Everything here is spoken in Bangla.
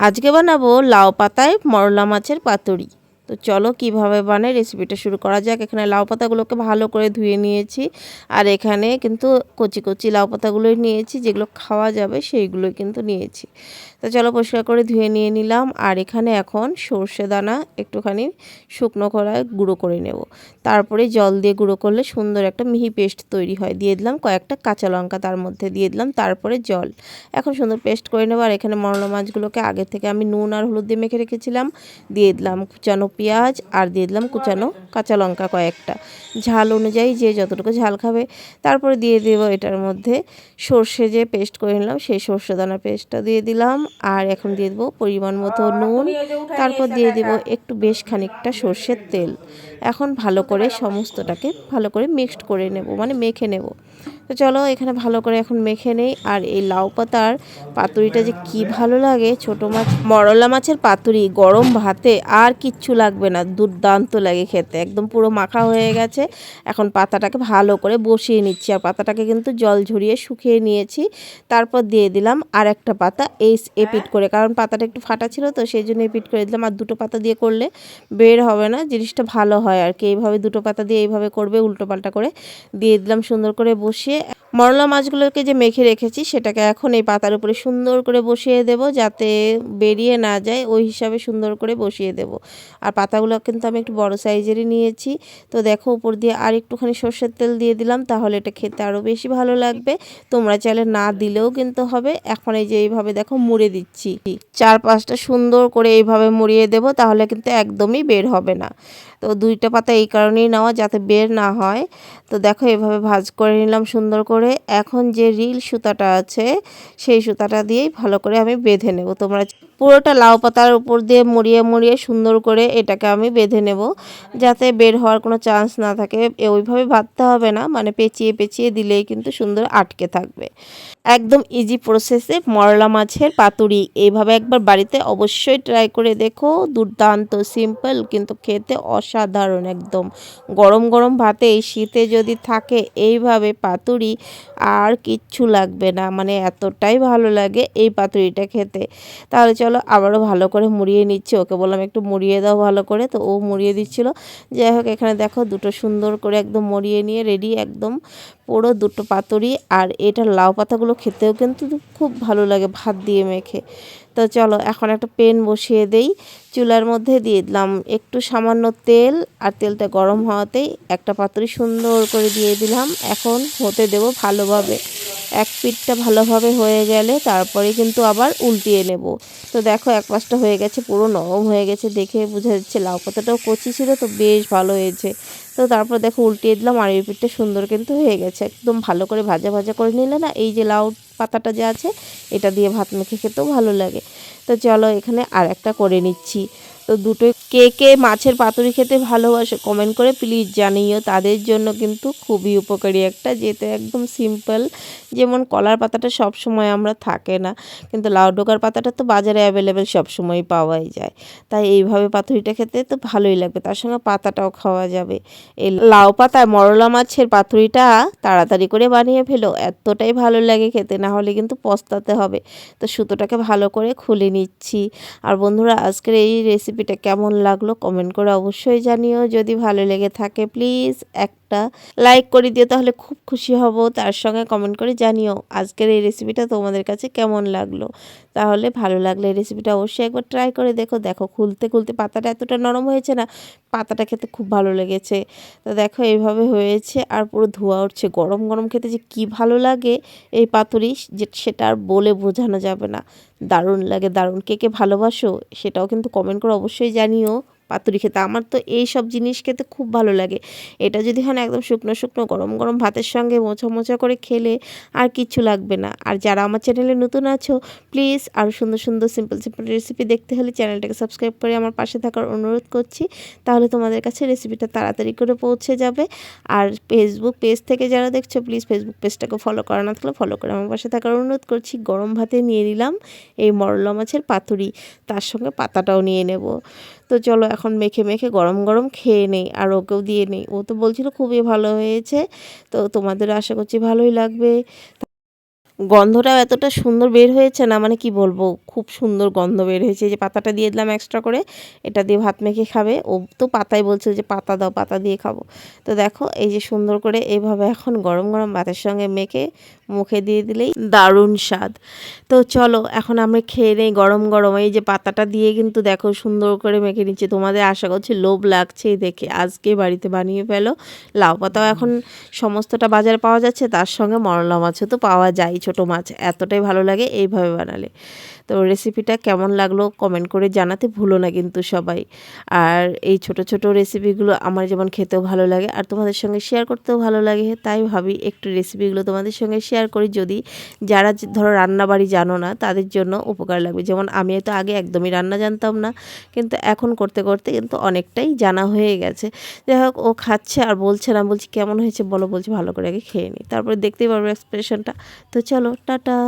আজকে বানাবো লাউ পাতায় মরলা মাছের পাতুরি। তো চলো কীভাবে বানাই রেসিপিটা শুরু করা যাক। এখানে লাউ পাতাগুলোকে ভালো করে ধুয়ে নিয়েছি। আর এখানে কিন্তু কচি কচি লাউ পাতাগুলোই নিয়েছি, যেগুলো খাওয়া যাবে সেইগুলোই কিন্তু নিয়েছি। তো চলো পরিষ্কার করে ধুয়ে নিয়ে নিলাম। আর এখানে এখন সর্ষে দানা, একটুখানি শুকনো করায় গুঁড়ো করে নেব। তারপরে জল দিয়ে গুঁড়ো করলে সুন্দর একটা মিহি পেস্ট তৈরি হয়। দিয়ে দিলাম কয়েকটা কাঁচা লঙ্কা তার মধ্যে দিয়ে দিলাম, তারপরে জল। এখন সুন্দর পেস্ট করে নেব। আর এখানে মরলা মাছগুলোকে আগে থেকে আমি নুন আর হলুদ দিয়ে মেখে রেখেছিলাম। দিয়ে দিলাম কুচানো পেঁয়াজ আর দিয়ে দিলাম কুচানো কাঁচা লঙ্কা কয়েকটা। ঝাল অনুযায়ী যে যতটুকু ঝাল খাবে তারপরে দিয়ে দেবো এটার মধ্যে সর্ষে যে পেস্ট করে নিলাম সেই সর্ষে দানা পেস্টটা দিয়ে দিলাম। আর এখন দিয়ে দেবো পরিমাণ মতো নুন। তারপর দিয়ে দেবো একটু বেশ খানিকটা সর্ষের তেল। এখন ভালো করে সমস্তটাকে ভালো করে মিক্সড করে নেব মানে মেখে নেব। তো চলো এখানে ভালো করে এখন মেখে নেই। আর এই লাউ পাতার পাতুরিটা যে কি ভালো লাগে, ছোট মাছ, মরলা মাছের পাতুরি, গরম ভাতে আর কিচ্ছু লাগবে না, দুর্দান্ত লাগে খেতে। একদম পুরো মাখা হয়ে গেছে। এখন পাতাটাকে ভালো করে বসিয়ে নিচ্ছি। আর পাতাটাকে কিন্তু জল ঝরিয়ে শুকিয়ে নিয়েছি। তারপর দিয়ে দিলাম আর একটা পাতা, এই এপিট করে। কারণ পাতাটা একটু ফাটা ছিল তো সেই জন্য এপিট করে দিলাম। আর দুটো পাতা দিয়ে করলে বের হবে না, জিনিসটা ভালো হয় আর কি। এইভাবে দুটো পাতা দিয়ে এইভাবে করবে উল্টো পাল্টা করে। দিয়ে দিলাম সুন্দর করে বসিয়ে মরলা মাছগুলোকে যে মেখে রেখেছি, সেটাকে এখন এই পাতার উপরে সুন্দর করে বসিয়ে দেব, যাতে বেরিয়ে না যায়, ওই হিসাবে সুন্দর করে বসিয়ে দেব। আর পাতাগুলো কিন্তু আমি একটু বড় সাইজেরই নিয়েছি। তো দেখো, উপর দিয়ে আর একটুখানি সর্ষের তেল দিয়ে দিলাম, তাহলে এটা খেতে আরও বেশি ভালো লাগবে। তোমরা চাইলে না দিলেও কিন্তু হবে। এখন এই যে এইভাবে দেখো, মুড়ে দিচ্ছি। চার পাঁচটা সুন্দর করে এইভাবে মুড়িয়ে দেব, তাহলে কিন্তু একদমই বের হবে না। তো দুইটা পাতা এই কারণেই নেওয়া যাতে বের না হয়। তো দেখো এভাবে ভাজ করে নিলাম সুন্দর করে। এখন যে রিল সুতাটা আছে, সেই সুতাটা দিয়েই ভালো করে আমি বেঁধে নেব। তোমরা পুরোটা লাউ পাতার উপর দিয়ে মুড়িয়ে মুড়িয়ে সুন্দর করে এটাকে আমি বেঁধে নেব। যাতে বের হওয়ার কোনো চান্স না থাকে। ওইভাবে বাঁধতে হবে না। মানে পেঁচিয়ে পেঁচিয়ে দিলেই কিন্তু সুন্দর আটকে থাকবে। একদম ইজি প্রসেসে মরলা মাছের পাতুরি। এইভাবে একবার বাড়িতে অবশ্যই ট্রাই করে দেখো। দুর্দান্ত সিম্পল কিন্তু খেতে অসাধারণ একদম। গরম গরম ভাতে এই শীতে যদি থাকে এইভাবে পাতুরি, আর কিচ্ছু লাগবে না। মানে এতটাই ভালো লাগে এই পাতুরিটা খেতে। তাহলে চলো আবারও ভালো করে মুড়িয়ে নিচ্ছি। ওকে বললাম, একটু মুড়িয়ে দাও ভালো করে। তো ও মুড়িয়ে দিচ্ছিল। যাই হোক, এখানে দেখো দুটো সুন্দর করে একদম মুড়িয়ে নিয়ে রেডি একদম পুরো দুটো পাতুরি। আর এটা লাউ পাতাগুলো খেতেও কিন্তু খুব ভালো লাগে ভাত দিয়ে মেখে। তো চলো, এখন একটা পেন বসিয়ে দেই। চুলার মধ্যে দিয়ে দিলাম একটু সামান্য তেল আর তেলটা গরম হওয়াতেই একটা পাতুরি সুন্দর করে দিয়ে দিলাম। এখন হতে দেব ভালোভাবে। এক পিঠটা ভালোভাবে হয়ে গেলে তারপরে কিন্তু আবার উল্টিয়ে নেব। তো দেখো এক পাশটা হয়ে গেছে পুরো নরম হয়ে গেছে দেখে বোঝা যাচ্ছে লাউ পাতাটাও কচি ছিল, তো বেশ ভালো হয়েছে। তো তারপর দেখো উল্টিয়ে দিলাম, আর এই পিঠটা সুন্দর কিন্তু হয়ে গেছে। একদম ভালো করে ভাজা ভাজা করে নিলে না এই যে লাউ পাতাটা যে আছে, এটা দিয়ে ভাত মেখে খেতেও ভালো লাগে। তো চলো এখানে আর একটা করে নিচ্ছি। তো দুটোই কে কে মাছের পাতুরি খেতে ভালোবাসে কমেন্ট করে প্লিজ জানিও। তাদের জন্য কিন্তু খুবই উপকারী একটা যেতে একদম সিম্পল যেমন কলার পাতাটা সব সময় আমরা থাকে না, কিন্তু লাউ ডোকার পাতাটা তো বাজারে অ্যাভেলেবেল সব সময় পাওয়াই যায়। তাই এইভাবে পাতুরিটা খেতে তো ভালোই লাগবে, তার সঙ্গে পাতাটাও খাওয়া যাবে। এই লাউ পাতায় মরলা মাছের পাতুরিটা তাড়াতাড়ি করে বানিয়ে ফেলো, এতটাই ভালো লাগে খেতে, না হলে কিন্তু পস্তাতে হবে। তো সুতোটাকে ভালো করে খুলে নিচ্ছি। আর বন্ধুরা, আজকের এই রেসিপিটা কেমন লাগল কমেন্ট করে অবশ্যই জানিও। যদি ভালো লেগে থাকে প্লিজ একটা লাইক করে দিও, তাহলে খুব খুশি হব। তার সঙ্গে কমেন্ট করে জানিও আজকের এই রেসিপিটা তোমাদের কাছে কেমন লাগল। তাহলে ভালো লাগলে এই রেসিপিটা অবশ্যই একবার ট্রাই করে দেখো। দেখো, খুলতে খুলতে পাতাটা এতটা নরম হয়েছে না, পাতাটা খেতে খুব ভালো লেগেছে। তো দেখো, এইভাবে হয়েছে আর পুরো ধোয়া উঠছে। গরম গরম খেতে যে কি ভালো লাগে এই পাতুরি, যে সেটা আর বলে বোঝানো যাবে না। দারুণ লাগে দারুণ কে কে ভালোবাসো সেটাও কিন্তু কমেন্ট করে অবশ্যই জানিও। পাতুরি খেতে। আমার তো এই সব জিনিস খেতে খুব ভালো লাগে। এটা যদি হয় একদম শুকনো শুকনো গরম গরম ভাতের সঙ্গে মোছা মোছা করে খেলে আর কিচ্ছু লাগবে না। আর যারা আমার চ্যানেলে নতুন আছো প্লিজ আরও সুন্দর সুন্দর সিম্পল সিম্পল রেসিপি দেখতে হলে চ্যানেলটাকে সাবস্ক্রাইব করে আমার পাশে থাকার অনুরোধ করছি। তাহলে তোমাদের কাছে রেসিপিটা তাড়াতাড়ি করে পৌঁছে যাবে। আর ফেসবুক পেজ থেকে যারা দেখছ প্লিজ ফেসবুক পেজটাকে ফলো করা না থাকলে ফলো করে আমার পাশে থাকার অনুরোধ করছি। গরম ভাতে নিয়ে নিলাম এই মরলা মাছের পাতুরি। তার সঙ্গে পাতাটাও নিয়ে নেব। তো চলো এখন মেখে মেখে গরম গরম খেয়ে নেই আর ওকেও দিয়ে নেই। ও তো বলছিল খুবই ভালো হয়েছে, তো তোমাদের আশা করছি ভালোই লাগবে। গন্ধটাও এতটা সুন্দর বের হয়েছে না মানে কি বলব, খুব সুন্দর গন্ধ বের হয়েছে। যে পাতাটা দিয়ে দিলাম এক্সট্রা করে, এটা দিয়ে ভাত মেখে খাবে। ও তো পাতাই বলছে যে, পাতা দাও, পাতা দিয়ে খাব। তো দেখো, এই যে সুন্দর করে এইভাবে এখন গরম গরম ভাতের সঙ্গে মেখে মুখে দিয়ে দিলেই দারুণ স্বাদ। তো চলো, এখন আমরা খেয়ে নেই গরম গরম। এই যে পাতাটা দিয়ে কিন্তু দেখো সুন্দর করে মেখে নিচ্ছে। তোমাদের আশা করছি লোভ লাগছেই দেখে। আজকে বাড়িতে বানিয়ে ফেলো। লাউ পাতাও এখন সমস্তটা বাজারে পাওয়া যাচ্ছে, তার সঙ্গে মরলা মাছও তো পাওয়া যায় ছোট মাছ, এতটাই ভালো লাগে এইভাবে বানালে। তো রেসিপিটা কেমন লাগল কমেন্ট করে জানাতে ভুলো না কিন্তু সবাই। আর এই ছোট ছোট রেসিপিগুলো আমার যেমন খেতেও ভালো লাগে আর তোমাদের সঙ্গে শেয়ার করতেও ভালো লাগে, তাই ভাবি একটু রেসিপিগুলো তোমাদের সঙ্গে শেয়ার করি। যদি যারা ধরো রান্নাবাড়ি জানো না, তাদের জন্য উপকার লাগবে। যেমন আমি তো আগে একদমই রান্না জানতাম না, কিন্তু এখন করতে করতে কিন্তু অনেকটাই জানা হয়ে গেছে। যাই হোক, ও খাচ্ছে আর বলছে না, বলছি কেমন হয়েছে বলো, বলছি ভালো করে আগে খেয়ে নিই তারপরে দেখতেই পারব এক্সপ্রেশনটা তো চলো টাটা।